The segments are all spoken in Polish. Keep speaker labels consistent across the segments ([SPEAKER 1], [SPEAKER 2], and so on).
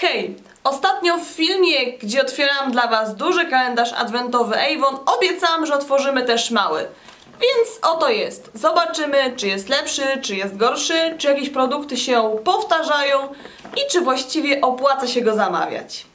[SPEAKER 1] Hej! Ostatnio w filmie, gdzie otwierałam dla Was duży kalendarz adwentowy Avon, obiecałam, że otworzymy też mały. Więc oto jest. Zobaczymy, czy jest lepszy, czy jest gorszy, czy jakieś produkty się powtarzają i czy właściwie opłaca się go zamawiać.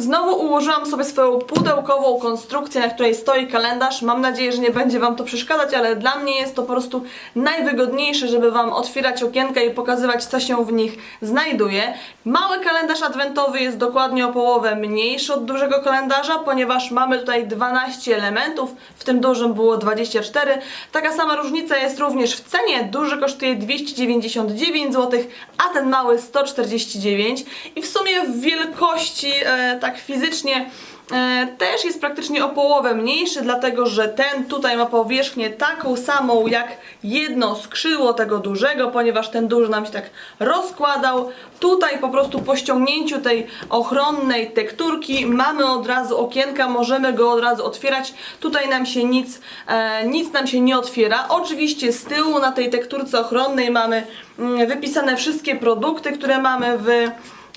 [SPEAKER 1] Znowu ułożyłam sobie swoją pudełkową konstrukcję, na której stoi kalendarz. Mam nadzieję, że nie będzie Wam to przeszkadzać, ale dla mnie jest to po prostu najwygodniejsze, żeby Wam otwierać okienka i pokazywać, co się w nich znajduje. Mały kalendarz adwentowy jest dokładnie o połowę mniejszy od dużego kalendarza, ponieważ mamy tutaj 12 elementów, w tym dużym było 24. Taka sama różnica jest również w cenie. Duży kosztuje 299 zł, a ten mały 149 i w sumie w wielkości e, tak fizycznie e, też jest praktycznie o połowę mniejszy, dlatego że ten tutaj ma powierzchnię taką samą jak jedno skrzydło tego dużego, ponieważ ten duży nam się tak rozkładał. Tutaj po prostu po ściągnięciu tej ochronnej tekturki mamy od razu okienka, możemy go od razu otwierać. Tutaj nam się nic, e, nic nam się nie otwiera. Oczywiście z tyłu na tej tekturce ochronnej mamy mm, wypisane wszystkie produkty, które mamy w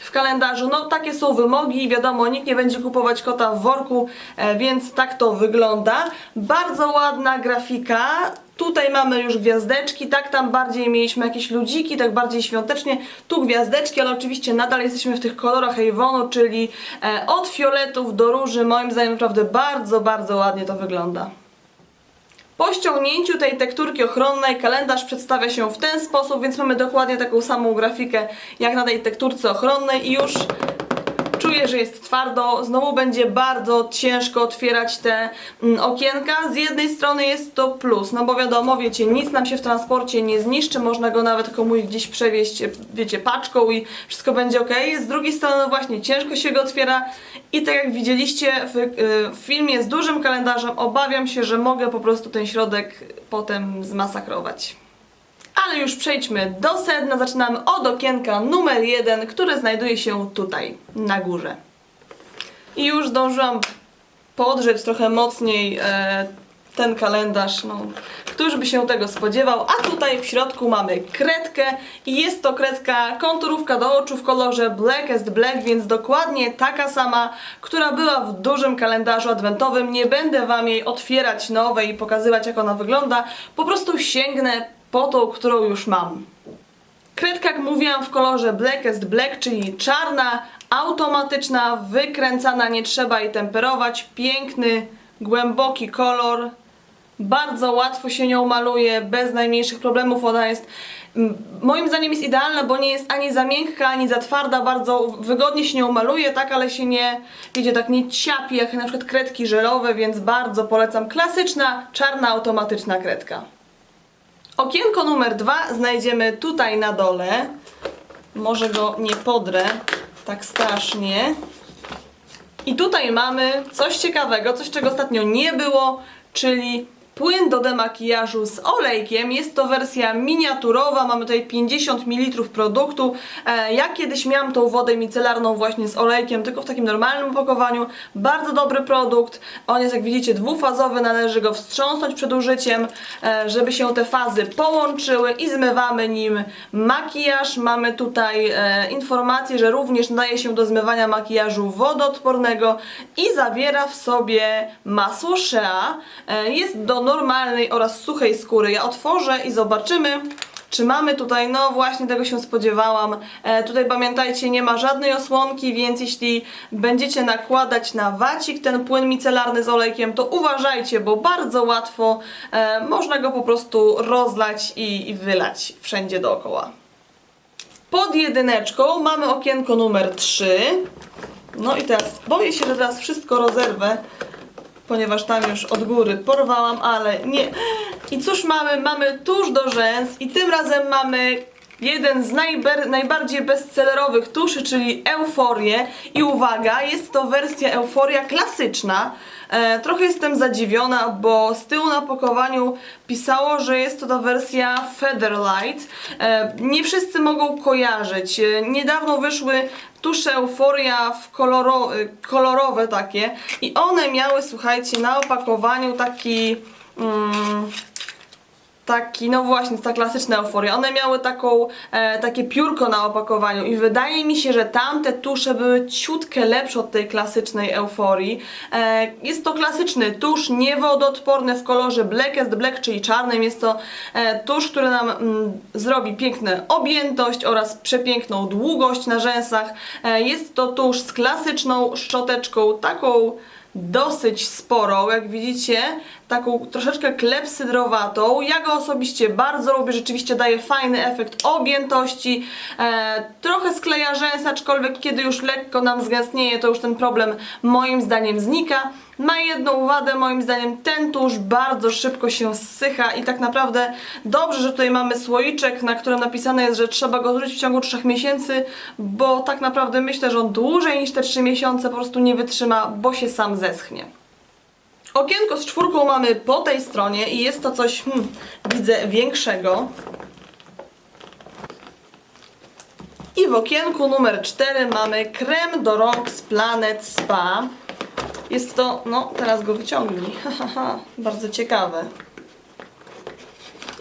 [SPEAKER 1] w kalendarzu. No takie są wymogi, wiadomo, nikt nie będzie kupować kota w worku, e, więc tak to wygląda. Bardzo ładna grafika. Tutaj mamy już gwiazdeczki, tak tam bardziej mieliśmy jakieś ludziki, tak bardziej świątecznie. Tu gwiazdeczki, ale oczywiście nadal jesteśmy w tych kolorach Avonu, czyli e, od fioletów do róży. Moim zdaniem naprawdę bardzo, bardzo ładnie to wygląda. Po ściągnięciu tej tekturki ochronnej kalendarz przedstawia się w ten sposób, więc mamy dokładnie taką samą grafikę jak na tej tekturce ochronnej i już czuję, że jest twardo. Znowu będzie bardzo ciężko otwierać te mm, okienka. Z jednej strony jest to plus, no bo wiadomo, wiecie, nic nam się w transporcie nie zniszczy, można go nawet komuś gdzieś przewieźć, wiecie, paczką i wszystko będzie ok. Z drugiej strony, no właśnie, ciężko się go otwiera i tak jak widzieliście w, y, w filmie z dużym kalendarzem, obawiam się, że mogę po prostu ten środek potem zmasakrować. Ale już przejdźmy do sedna. Zaczynamy od okienka numer jeden, które znajduje się tutaj, na górze. I już zdążyłam podrzeć trochę mocniej e, ten kalendarz. No, któż by się tego spodziewał? A tutaj w środku mamy kredkę i jest to kredka konturówka do oczu w kolorze Blackest Black, więc dokładnie taka sama, która była w dużym kalendarzu adwentowym. Nie będę Wam jej otwierać nowej i pokazywać jak ona wygląda. Po prostu sięgnę po tą, którą już mam. Kredka, jak mówiłam, w kolorze Blackest Black, czyli czarna, automatyczna, wykręcana, nie trzeba jej temperować. Piękny, głęboki kolor. Bardzo łatwo się nią maluje, bez najmniejszych problemów. Ona jest, moim zdaniem jest idealna, bo nie jest ani za miękka, ani za twarda. Bardzo wygodnie się nią maluje, tak, ale się nie, wiecie, tak nie ciapi jak na przykład kredki żelowe, więc bardzo polecam. Klasyczna, czarna, automatyczna kredka. Okienko numer dwa znajdziemy tutaj na dole. Może go nie podrę tak strasznie. I tutaj mamy coś ciekawego, coś czego ostatnio nie było, czyli płyn do demakijażu z olejkiem. Jest to wersja miniaturowa, mamy tutaj 50 ml produktu. E, ja kiedyś miałam tą wodę micelarną właśnie z olejkiem, tylko w takim normalnym opakowaniu. Bardzo dobry produkt. On jest jak widzicie dwufazowy, należy go wstrząsnąć przed użyciem, e, żeby się te fazy połączyły i zmywamy nim makijaż. Mamy tutaj e, informację, że również nadaje się do zmywania makijażu wodoodpornego i zawiera w sobie masło Shea. Jest do normalnej oraz suchej skóry. Ja otworzę i zobaczymy. Czy mamy tutaj, no właśnie tego się spodziewałam. E, tutaj pamiętajcie, nie ma żadnej osłonki, więc jeśli będziecie nakładać na wacik ten płyn micelarny z olejkiem, to uważajcie, bo bardzo łatwo e, można go po prostu rozlać i, i wylać wszędzie dookoła. Pod jedyneczką mamy okienko numer 3. No i teraz boję się, że teraz wszystko rozerwę, ponieważ tam już od góry porwałam, ale nie. I cóż mamy? Mamy tusz do rzęs i tym razem mamy jeden z najbardziej bestsellerowych tuszy, czyli Euforię. I uwaga, jest to wersja Euforia klasyczna. E, trochę jestem zadziwiona, bo z tyłu na opakowaniu pisało, że jest to ta wersja Featherlight. E, nie wszyscy mogą kojarzyć. E, niedawno wyszły tusze Euforia w koloro, y, kolorowe takie. I one miały, słuchajcie, na opakowaniu taki... Mm, taki, no właśnie, ta klasyczna euforia. One miały taką, e, takie piórko na opakowaniu i wydaje mi się, że tamte tusze były ciutkę lepsze od tej klasycznej euforii. E, jest to klasyczny tusz, niewodoodporny w kolorze Blackest Black, czyli czarnym. Jest to e, tusz, który nam mm, zrobi piękną objętość oraz przepiękną długość na rzęsach. E, jest to tusz z klasyczną szczoteczką, taką dosyć sporą, jak widzicie, taką troszeczkę klepsydrowatą. Ja go osobiście bardzo lubię, rzeczywiście daje fajny efekt objętości. E, trochę skleja rzęs, aczkolwiek kiedy już lekko nam zgęstnieje, to już ten problem moim zdaniem znika. Ma jedną wadę, moim zdaniem ten tusz bardzo szybko się zsycha i tak naprawdę dobrze, że tutaj mamy słoiczek, na którym napisane jest, że trzeba go zużyć w ciągu 3 miesięcy, bo tak naprawdę myślę, że on dłużej niż te 3 miesiące po prostu nie wytrzyma, bo się sam zeschnie. Okienko z czwórką mamy po tej stronie i jest to coś, hmm, widzę, większego. I w okienku numer 4 mamy krem do rąk z Planet Spa. Jest to, no teraz go wyciągnij, bardzo ciekawe.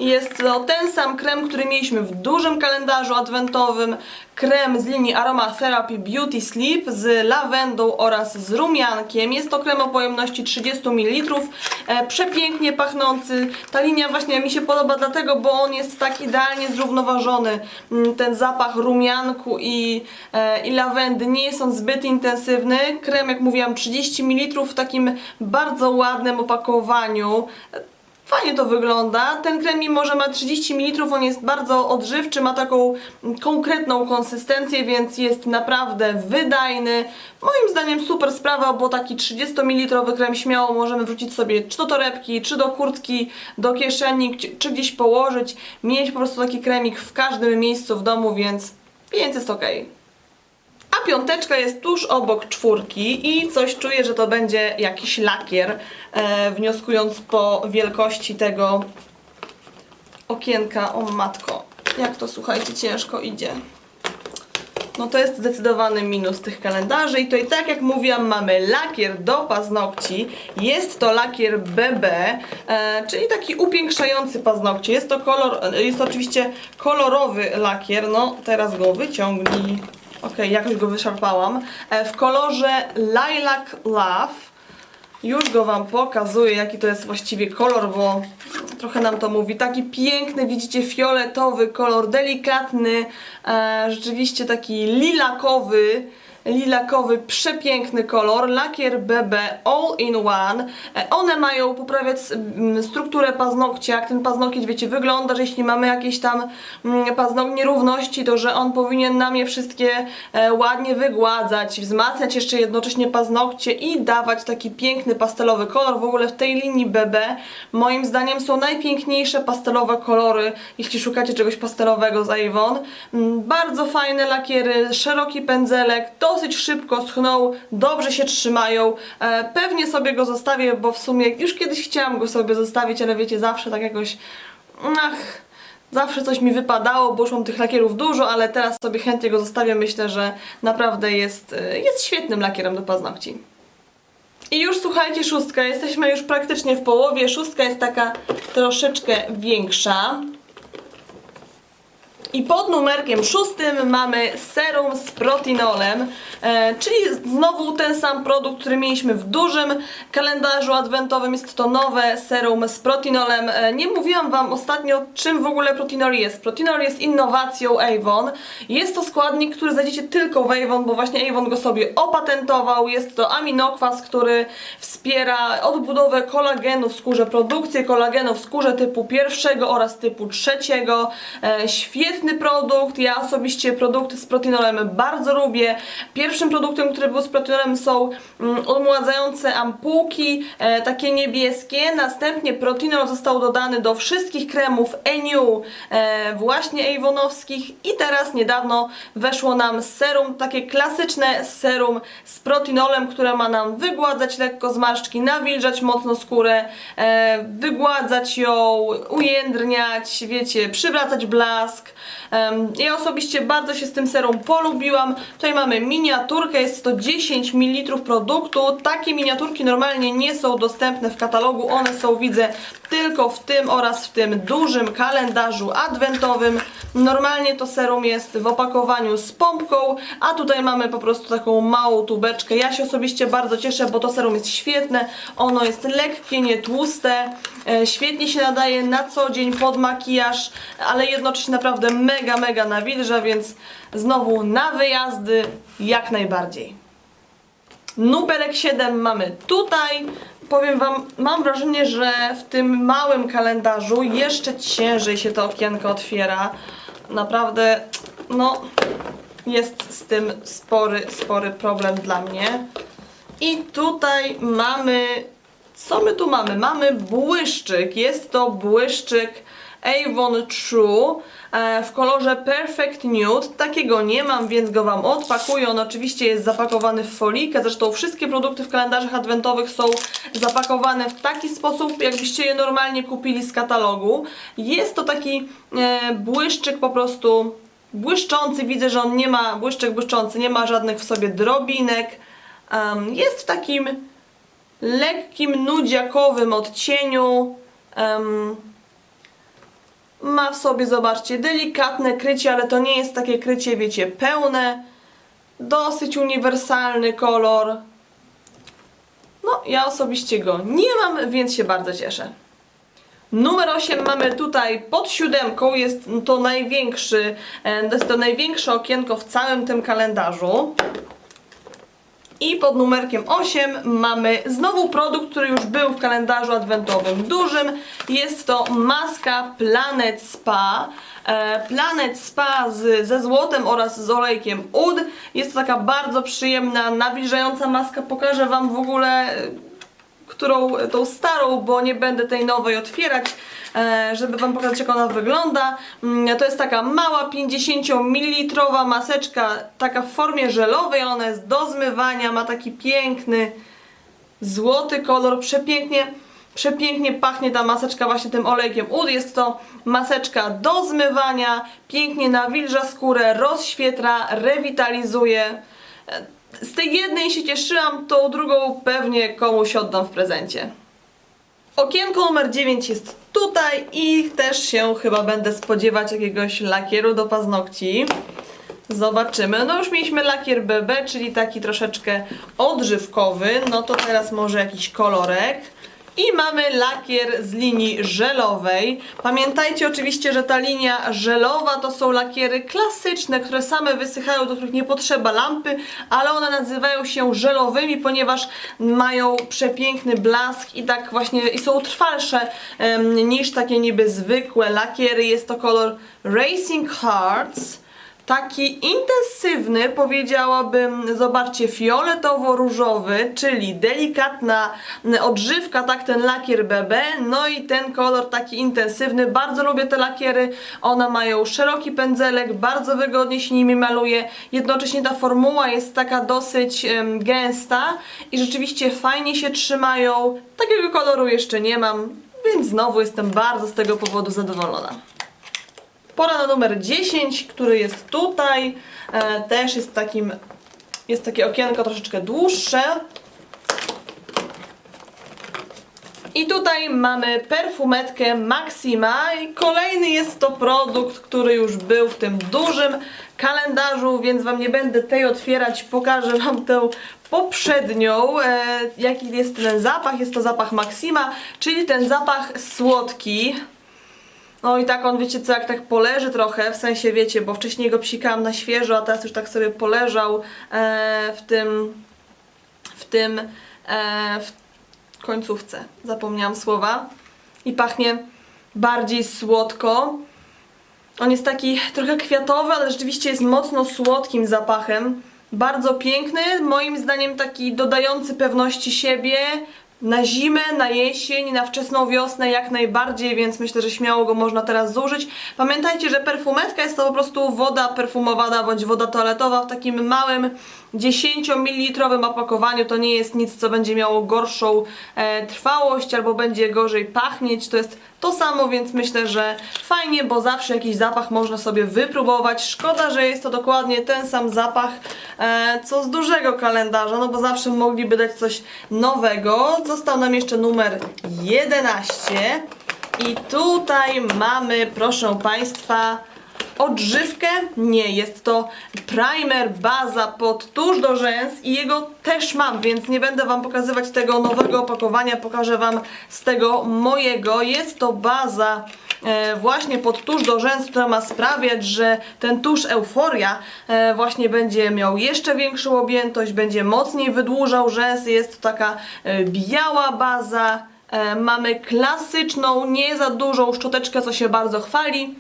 [SPEAKER 1] Jest to ten sam krem, który mieliśmy w dużym kalendarzu adwentowym. Krem z linii Aromatherapy Beauty Sleep z lawendą oraz z rumiankiem. Jest to krem o pojemności 30 ml. E, przepięknie pachnący. Ta linia właśnie mi się podoba dlatego, bo on jest tak idealnie zrównoważony. Mm, Ten zapach rumianku i, e, i lawendy nie jest on zbyt intensywny. Krem, jak mówiłam, 30 ml w takim bardzo ładnym opakowaniu. Fajnie to wygląda. Ten krem, mimo że ma 30 ml, on jest bardzo odżywczy, ma taką konkretną konsystencję, więc jest naprawdę wydajny. Moim zdaniem super sprawa, bo taki 30 ml krem śmiało możemy wrzucić sobie czy do torebki, czy do kurtki, do kieszeni, czy- gdzieś położyć. Mieć po prostu taki kremik w każdym miejscu w domu, więc, więc jest ok. A piąteczka jest tuż obok czwórki i coś czuję, że to będzie jakiś lakier, e, wnioskując po wielkości tego okienka. O matko, jak to słuchajcie, ciężko idzie. No to jest zdecydowany minus tych kalendarzy i tutaj tak jak mówiłam mamy lakier do paznokci, jest to lakier BB, e, czyli taki upiększający paznokcie, jest to kolor, e, jest to oczywiście kolorowy lakier, no teraz go wyciągnij, okej jakoś go wyszarpałam, e, w kolorze Lilac Love, już go Wam pokazuję, jaki to jest właściwie kolor, bo trochę nam to mówi. Taki piękny, widzicie, fioletowy kolor, delikatny, e, rzeczywiście taki lilakowy, lilakowy, przepiękny kolor. Lakier BB All in One. E, one mają poprawiać mm, strukturę paznokcia, jak ten paznokieć, wiecie, wygląda, że jeśli mamy jakieś tam mm, paznok nierówności, to że on powinien nam je wszystkie e, ładnie wygładzać, wzmacniać jeszcze jednocześnie paznokcie i dawać taki piękny pastelowy kolor. W ogóle w tej linii BB moim zdaniem są najpiękniejsze pastelowe kolory, jeśli szukacie czegoś pastelowego z Avon. Mm, Bardzo fajne lakiery, szeroki pędzelek, dosyć szybko schną, dobrze się trzymają. E, Pewnie sobie go zostawię, bo w sumie już kiedyś chciałam go sobie zostawić, ale wiecie, zawsze tak jakoś ach, zawsze coś mi wypadało, bo już mam tych lakierów dużo, ale teraz sobie chętnie go zostawię. Myślę, że naprawdę jest, e, jest świetnym lakierem do paznokci. I już słuchajcie, szóstka. Jesteśmy już praktycznie w połowie. Szóstka jest taka troszeczkę większa. I pod numerkiem szóstym mamy serum z protinolem, e, czyli znowu ten sam produkt, który mieliśmy w dużym kalendarzu adwentowym. Jest to nowe serum z protinolem. E, nie mówiłam Wam ostatnio, czym w ogóle protinol jest. Protinol jest innowacją Avon. Jest to składnik, który znajdziecie tylko w Avon, bo właśnie Avon go sobie opatentował. Jest to aminokwas, który wspiera odbudowę kolagenu w skórze, produkcję kolagenu w skórze typu pierwszego oraz typu trzeciego. E, świetny produkt, ja osobiście produkty z protinolem bardzo lubię. Pierwszym produktem, który był z protinolem są mm, odmładzające ampułki, e, takie niebieskie. Następnie protinol został dodany do wszystkich kremów Eniu, e, właśnie Avonowskich i teraz niedawno weszło nam serum, takie klasyczne serum z protinolem, które ma nam wygładzać lekko zmarszczki, nawilżać mocno skórę, e, wygładzać ją, ujędrniać, wiecie, przywracać blask. Ja osobiście bardzo się z tym serum polubiłam. Tutaj mamy miniaturkę, jest to 10 ml produktu. Takie miniaturki normalnie nie są dostępne w katalogu, one są widzę tylko w tym oraz w tym dużym kalendarzu adwentowym. Normalnie to serum jest w opakowaniu z pompką, a tutaj mamy po prostu taką małą tubeczkę. Ja się osobiście bardzo cieszę, bo to serum jest świetne. Ono jest lekkie, nie tłuste, e, świetnie się nadaje na co dzień pod makijaż, ale jednocześnie naprawdę mega, mega nawilża, więc znowu na wyjazdy jak najbardziej. Numerek 7 mamy tutaj. Powiem Wam, mam wrażenie, że w tym małym kalendarzu jeszcze ciężej się to okienko otwiera. Naprawdę, no, jest z tym spory, spory problem dla mnie. I tutaj mamy, co my tu mamy? Mamy błyszczyk. Jest to błyszczyk Avon True e, w kolorze Perfect Nude. Takiego nie mam, więc go Wam odpakuję. On oczywiście jest zapakowany w folikę. Zresztą wszystkie produkty w kalendarzach adwentowych są zapakowane w taki sposób, jakbyście je normalnie kupili z katalogu. Jest to taki e, błyszczyk po prostu błyszczący. Widzę, że on nie ma, błyszczyk błyszczący, nie ma żadnych w sobie drobinek. Jest w takim lekkim, nudziakowym odcieniu. Em, ma w sobie, zobaczcie, delikatne krycie, ale to nie jest takie krycie, wiecie, pełne. Dosyć uniwersalny kolor. No, ja osobiście go nie mam, więc się bardzo cieszę. Numer 8 mamy tutaj pod siódemką, jest to największy, e, jest to największe okienko w całym tym kalendarzu. I pod numerkiem 8 mamy znowu produkt, który już był w kalendarzu adwentowym dużym. Jest to maska Planet Spa. E, Planet Spa z, ze złotem oraz z olejkiem ud. Jest to taka bardzo przyjemna, nawilżająca maska. Pokażę Wam w ogóle którą tą starą, bo nie będę tej nowej otwierać, e, żeby Wam pokazać jak ona wygląda. Mm, To jest taka mała 50 ml maseczka, taka w formie żelowej, ona jest do zmywania, ma taki piękny złoty kolor, przepięknie Przepięknie pachnie ta maseczka właśnie tym olejkiem ud. Jest to maseczka do zmywania, pięknie nawilża skórę, rozświetla, rewitalizuje. Z tej jednej się cieszyłam, tą drugą pewnie komuś oddam w prezencie. Okienko numer 9 jest tutaj i też się chyba będę spodziewać jakiegoś lakieru do paznokci. Zobaczymy. No już mieliśmy lakier BB, czyli taki troszeczkę odżywkowy. No to teraz może jakiś kolorek. I mamy lakier z linii żelowej. Pamiętajcie oczywiście, że ta linia żelowa to są lakiery klasyczne, które same wysychają, do których nie potrzeba lampy, ale one nazywają się żelowymi, ponieważ mają przepiękny blask i tak właśnie i są trwalsze em, niż takie niby zwykłe lakiery. Jest to kolor Racing Hearts taki intensywny, powiedziałabym, zobaczcie, fioletowo-różowy, czyli delikatna odżywka, tak ten lakier BB, no i ten kolor taki intensywny, bardzo lubię te lakiery, one mają szeroki pędzelek, bardzo wygodnie się nimi maluje, jednocześnie ta formuła jest taka dosyć em, gęsta i rzeczywiście fajnie się trzymają, takiego koloru jeszcze nie mam, więc znowu jestem bardzo z tego powodu zadowolona. Pora na numer 10, który jest tutaj. E, też jest takim. Jest takie okienko troszeczkę dłuższe. I tutaj mamy perfumetkę Maxima i kolejny jest to produkt, który już był w tym dużym kalendarzu, więc Wam nie będę tej otwierać, pokażę Wam tę poprzednią, e, jaki jest ten zapach, jest to zapach Maxima, czyli ten zapach słodki, no i tak on, wiecie co, jak tak poleży trochę, w sensie wiecie, bo wcześniej go psikałam na świeżo, a teraz już tak sobie poleżał e, w tym, w tym, e, w końcówce, zapomniałam słowa, i pachnie bardziej słodko. On jest taki trochę kwiatowy, ale rzeczywiście jest mocno słodkim zapachem. Bardzo piękny, moim zdaniem taki dodający pewności siebie, na zimę, na jesień, na wczesną wiosnę jak najbardziej, więc myślę, że śmiało go można teraz zużyć. Pamiętajcie, że perfumetka jest to po prostu woda perfumowana bądź woda toaletowa w takim małym 10 ml opakowaniu. To nie jest nic, co będzie miało gorszą e, trwałość albo będzie gorzej pachnieć. To jest to samo, więc myślę, że fajnie, bo zawsze jakiś zapach można sobie wypróbować. Szkoda, że jest to dokładnie ten sam zapach, e, co z dużego kalendarza, no bo zawsze mogliby dać coś nowego. Został nam jeszcze numer 11 i tutaj mamy, proszę Państwa, odżywkę? Nie, jest to primer baza pod tusz do rzęs i jego też mam, więc nie będę Wam pokazywać tego nowego opakowania, pokażę Wam z tego mojego. Jest to baza e, właśnie pod tusz do rzęs, która ma sprawiać, że ten tusz Euforia e, właśnie będzie miał jeszcze większą objętość, będzie mocniej wydłużał rzęsy. Jest to taka e, biała baza. E, mamy klasyczną, nie za dużą szczoteczkę, co się bardzo chwali.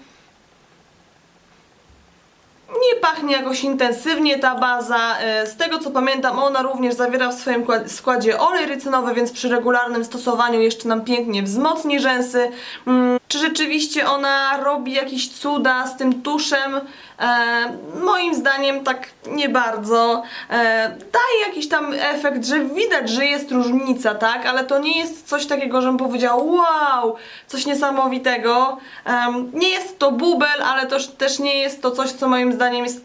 [SPEAKER 1] Nie pachnie jakoś intensywnie ta baza. E, Z tego co pamiętam, ona również zawiera w swoim kład- składzie olej rycynowy, więc przy regularnym stosowaniu jeszcze nam pięknie wzmocni rzęsy. Mm, Czy rzeczywiście ona robi jakieś cuda z tym tuszem? E, moim zdaniem tak nie bardzo. E, daje jakiś tam efekt, że widać, że jest różnica, tak? Ale to nie jest coś takiego, żebym powiedział wow, coś niesamowitego. Nie jest to bubel, ale też, też nie jest to coś, co moim zdaniem jest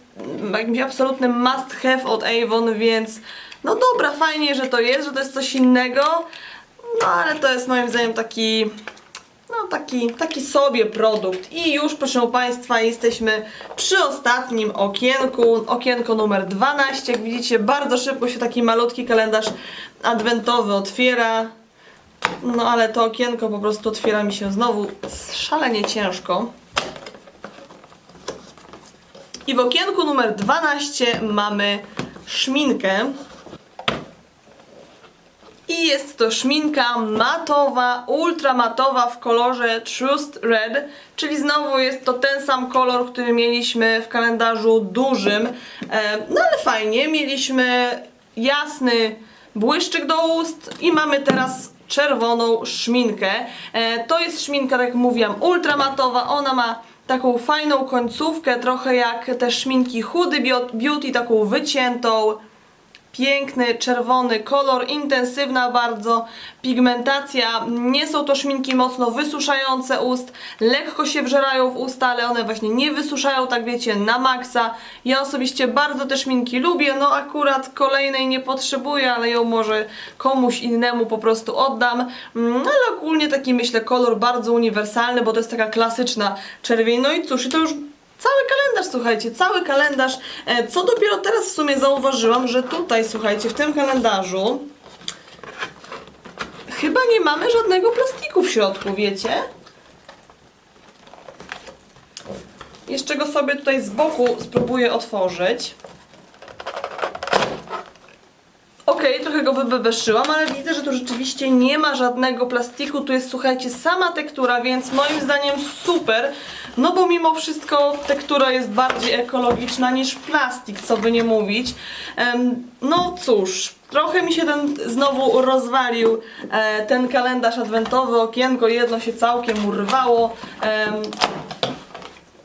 [SPEAKER 1] jakimś absolutnym must have od Avon, więc no dobra, fajnie, że to jest, że to jest coś innego. No ale to jest moim zdaniem taki no taki, taki sobie produkt. I już proszę Państwa, jesteśmy przy ostatnim okienku, okienko numer 12. Jak widzicie, bardzo szybko się taki malutki kalendarz adwentowy otwiera. No ale to okienko po prostu otwiera mi się znowu szalenie ciężko. I w okienku numer 12 mamy szminkę. I jest to szminka matowa, ultramatowa w kolorze Trust Red, czyli znowu jest to ten sam kolor, który mieliśmy w kalendarzu dużym. E, No ale fajnie, mieliśmy jasny błyszczyk do ust i mamy teraz czerwoną szminkę. E, To jest szminka, tak jak mówiłam, ultramatowa, ona ma taką fajną końcówkę, trochę jak te szminki Hudy Beauty, taką wyciętą. Piękny, czerwony kolor, intensywna bardzo pigmentacja. Nie są to szminki mocno wysuszające ust, lekko się wżerają w usta, ale one właśnie nie wysuszają, tak wiecie, na maksa. Ja osobiście bardzo te szminki lubię, no akurat kolejnej nie potrzebuję, ale ją może komuś innemu po prostu oddam. Mm, Ale ogólnie taki myślę kolor bardzo uniwersalny, bo to jest taka klasyczna czerwień. No i cóż, i to już Cały kalendarz, słuchajcie, cały kalendarz. E, Co dopiero teraz w sumie zauważyłam, że tutaj, słuchajcie, w tym kalendarzu chyba nie mamy żadnego plastiku w środku, wiecie? Jeszcze go sobie tutaj z boku spróbuję otworzyć. Okej, trochę go wybebeszyłam, ale widzę, że tu rzeczywiście nie ma żadnego plastiku. Tu jest, słuchajcie, sama tektura, więc moim zdaniem super. No bo mimo wszystko tektura jest bardziej ekologiczna niż plastik, co by nie mówić. No cóż, trochę mi się ten znowu rozwalił e, ten kalendarz adwentowy, okienko jedno się całkiem urwało.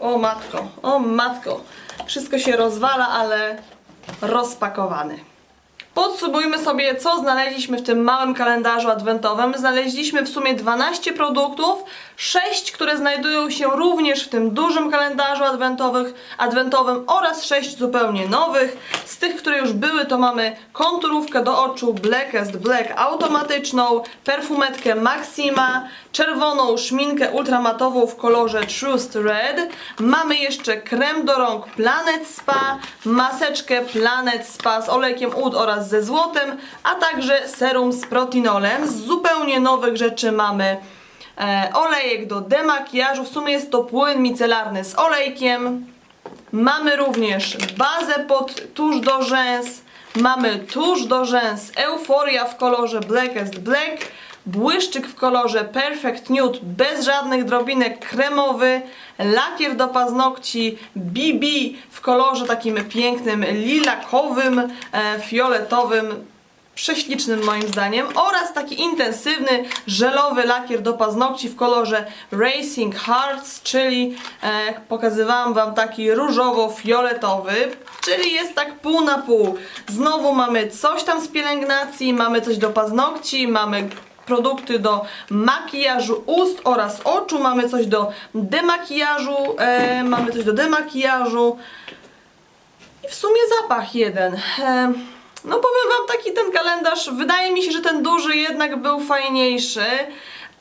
[SPEAKER 1] O matko, o matko. Wszystko się rozwala, ale rozpakowany. Podsumujmy sobie, co znaleźliśmy w tym małym kalendarzu adwentowym. Znaleźliśmy w sumie 12 produktów, 6, które znajdują się również w tym dużym kalendarzu adwentowych, adwentowym oraz 6 zupełnie nowych. Z tych, które już były, to mamy konturówkę do oczu Blackest Black automatyczną, perfumetkę Maxima, czerwoną szminkę ultramatową w kolorze Trust Red. Mamy jeszcze krem do rąk Planet Spa, maseczkę Planet Spa z olejkiem ud oraz ze złotem, a także serum z protinolem. Z zupełnie nowych rzeczy mamy olejek do demakijażu, w sumie jest to płyn micelarny z olejkiem. Mamy również bazę pod tusz do rzęs, mamy tusz do rzęs Euphoria w kolorze Blackest Black, błyszczyk w kolorze Perfect Nude bez żadnych drobinek kremowy, lakier do paznokci BB w kolorze takim pięknym lilakowym, e, fioletowym, prześlicznym moim zdaniem oraz taki intensywny żelowy lakier do paznokci w kolorze Racing Hearts, czyli e, pokazywałam Wam taki różowo-fioletowy, czyli jest tak pół na pół. Znowu mamy coś tam z pielęgnacji, mamy coś do paznokci, mamy produkty do makijażu ust oraz oczu, mamy coś do demakijażu, e, mamy coś do demakijażu i w sumie zapach jeden. E, no powiem wam taki ten kalendarz, wydaje mi się, że ten duży jednak był fajniejszy.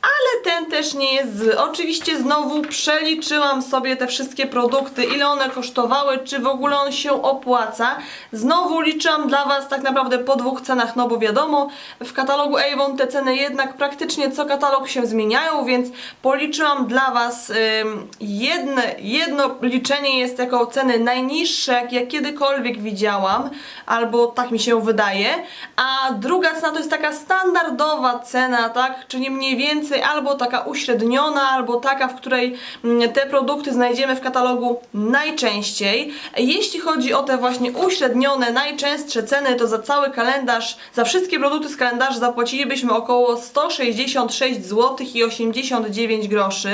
[SPEAKER 1] Ale ten też nie jest zły. Oczywiście znowu przeliczyłam sobie te wszystkie produkty, ile one kosztowały, czy w ogóle on się opłaca. Znowu liczyłam dla Was tak naprawdę po dwóch cenach, no bo wiadomo, w katalogu Avon te ceny jednak praktycznie co katalog się zmieniają, więc policzyłam dla Was ym, jedne, jedno liczenie jest jako ceny najniższe, jak ja kiedykolwiek widziałam, albo tak mi się wydaje, a druga cena to jest taka standardowa cena, tak, czyli mniej więcej albo taka uśredniona, albo taka, w której mm, te produkty znajdziemy w katalogu najczęściej. Jeśli chodzi o te właśnie uśrednione, najczęstsze ceny, to za cały kalendarz, za wszystkie produkty z kalendarza zapłacilibyśmy około 166 zł i 89 groszy.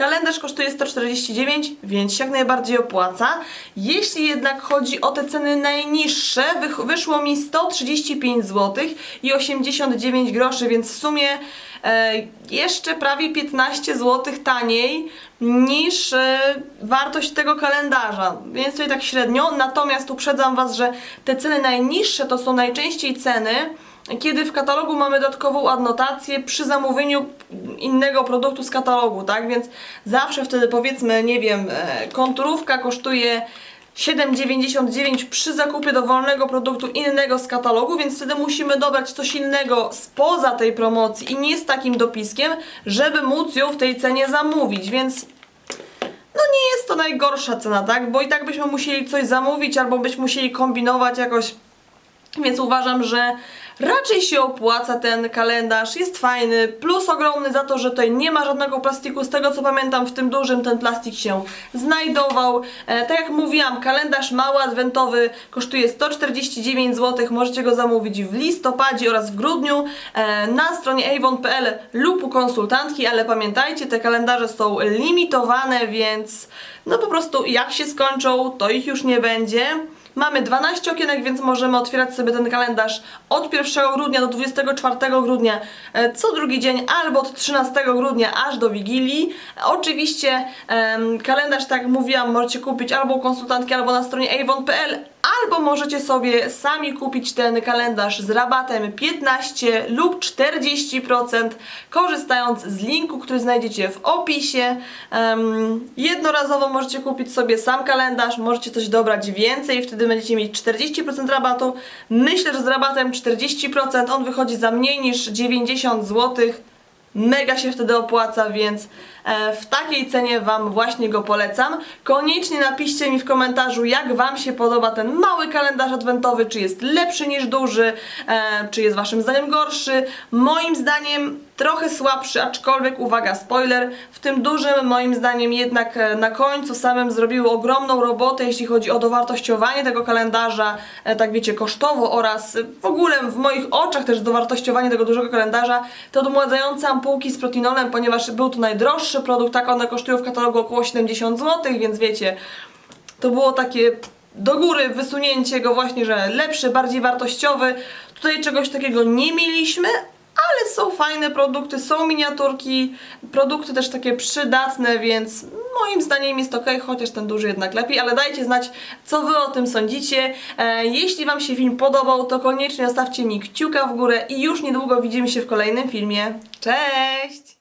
[SPEAKER 1] Kalendarz kosztuje 149, więc się jak najbardziej opłaca. Jeśli jednak chodzi o te ceny najniższe, wyszło mi 135 zł i 89 groszy, więc w sumie jeszcze prawie 15 zł taniej niż e, wartość tego kalendarza. Więc tutaj tak średnio. Natomiast uprzedzam Was, że te ceny najniższe to są najczęściej ceny, kiedy w katalogu mamy dodatkową adnotację przy zamówieniu innego produktu z katalogu, tak? Więc zawsze wtedy powiedzmy, nie wiem, e, konturówka kosztuje 7,99 przy zakupie dowolnego produktu innego z katalogu, więc wtedy musimy dobrać coś innego spoza tej promocji i nie z takim dopiskiem, żeby móc ją w tej cenie zamówić, więc no nie jest to najgorsza cena, tak? Bo i tak byśmy musieli coś zamówić albo byśmy musieli kombinować jakoś więc uważam, że raczej się opłaca ten kalendarz, jest fajny, plus ogromny za to, że tutaj nie ma żadnego plastiku, z tego co pamiętam w tym dużym ten plastik się znajdował. E, tak jak mówiłam, kalendarz mały adwentowy kosztuje 149 zł, możecie go zamówić w listopadzie oraz w grudniu e, na stronie avon.pl lub u konsultantki, ale pamiętajcie, te kalendarze są limitowane, więc no po prostu jak się skończą, to ich już nie będzie. Mamy 12 okienek, więc możemy otwierać sobie ten kalendarz od 1 grudnia do 24 grudnia e, co drugi dzień, albo od 13 grudnia aż do Wigilii. Oczywiście kalendarz, tak jak mówiłam, możecie kupić albo u konsultantki, albo na stronie avon.pl, albo możecie sobie sami kupić ten kalendarz z rabatem 15 lub 40%, korzystając z linku, który znajdziecie w opisie. Em, jednorazowo możecie kupić sobie sam kalendarz, możecie coś dobrać więcej, wtedy będziecie mieć 40% rabatu. Myślę, że z rabatem 40% on wychodzi za mniej niż 90 złotych mega się wtedy opłaca, więc e, w takiej cenie Wam właśnie go polecam. Koniecznie napiszcie mi w komentarzu, jak Wam się podoba ten mały kalendarz adwentowy, czy jest lepszy niż duży, e, czy jest Waszym zdaniem gorszy. Moim zdaniem trochę słabszy, aczkolwiek uwaga, spoiler, w tym dużym moim zdaniem jednak e, na końcu samym zrobiły ogromną robotę, jeśli chodzi o dowartościowanie tego kalendarza, e, tak wiecie, kosztowo oraz w ogóle w moich oczach też dowartościowanie tego dużego kalendarza, te odmładzające ampułki z protinolem, ponieważ był to najdroższy produkt, tak one kosztują w katalogu około 70 zł, więc wiecie, to było takie do góry wysunięcie go właśnie, że lepszy, bardziej wartościowy. Tutaj czegoś takiego nie mieliśmy, ale są fajne produkty, są miniaturki, produkty też takie przydatne, więc moim zdaniem jest ok, chociaż ten duży jednak lepiej, ale dajcie znać, co Wy o tym sądzicie. E, jeśli Wam się film podobał, to koniecznie zostawcie mi kciuka w górę i już niedługo widzimy się w kolejnym filmie. Cześć!